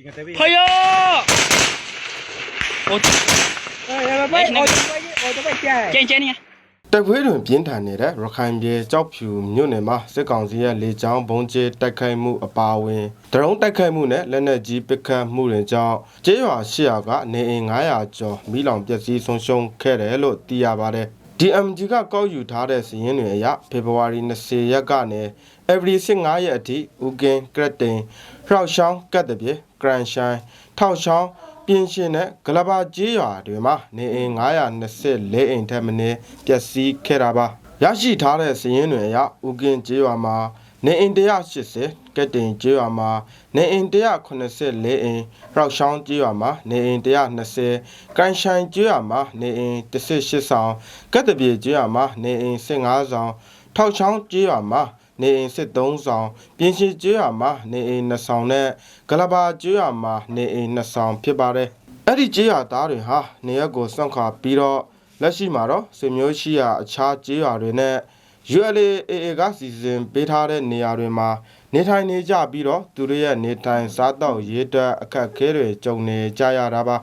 Chingatevi. ဖယောဟို Eh, vai, Vai, oggi vai, oggi vai, che ကျ è? င်းကျင်းနေတိုက်ပွဲတွင်ပြင်းထန်နေတဲ့ရခိုင်ပြည်ကြောက်ဖြူမြို့နယ်မှာစစ်ကောင်စီရဲ့လေကြောင်းဘုံကျဲတိုက်ခိုက်မှုအပါအဝင်ဒရုန်းတိုက်ခိုက်မှုနဲ့လက်နက်ကြီးပစ်ခတ်မှုတွေကြောင့်ကျေးရွာ800ကနေအိမ်900ကျော်မိလောင်ပျက်စီးဆုံးရှုံးခဲ့တယ်လို့သိရပါတယ်။ DMG ကကောက်ယူထားတဲ့စီးရင်တွေအရဖေဖော်ဝါရီ20ရက်ကနေ every 15ရက်အထိဦးကင်းကရက်တင်ရောက်ရှောင်းကတ်တပြေဂရန်ရှိုင်းထောက်ရှောင်းပြင်းရှင်တဲ့ဂလဘာကြီးရွာတွေမှာနေအိမ်924အိမ်ထက်မနည်းပျက်စီးခဲ့တာပါရရှိထားတဲ့စီးရင်တွေအရဦးကင်းကြီးရွာမှာ နေအိမ်180ကက်တင်ကြီးရွာမှာနေအိမ်184အိမ်ရောက်ရှောင်းကြီးရွာမှာနေအိမ်120ကန်ရှိုင်းကြီးရွာမှာနေအိမ်18ဆောင်ကတ်တပြေကြီးရွာမှာနေအိမ်15ဆောင်ထောက်ချောင်းကြီးရွာမှာနေအိမ်73ဆောင်ပြင်ရှိကျွော်မှာနေအိမ်2ဆောင်နဲ့ဂလဘာကျွော်မှာနေအိမ်2ဆောင်ဖြစ်ပါတယ်အဲ့ဒီကျွော်သားတွေဟာနေရက်ကိုစွန့်ခွာပြီးတော့လက်ရှိမှာတော့ဆွေမျိုးရှိရာအခြားကျွော်တွေနဲ့ ULAA ကစီစဉ်ပေးထားတဲ့နေရာတွေမှာ နေထိုင်နေကြပြီးတော့သူတို့ရဲ့နေထိုင်စားတော့ရေးအတွက်အခက်အခဲတွေကြုံနေကြရတာပါ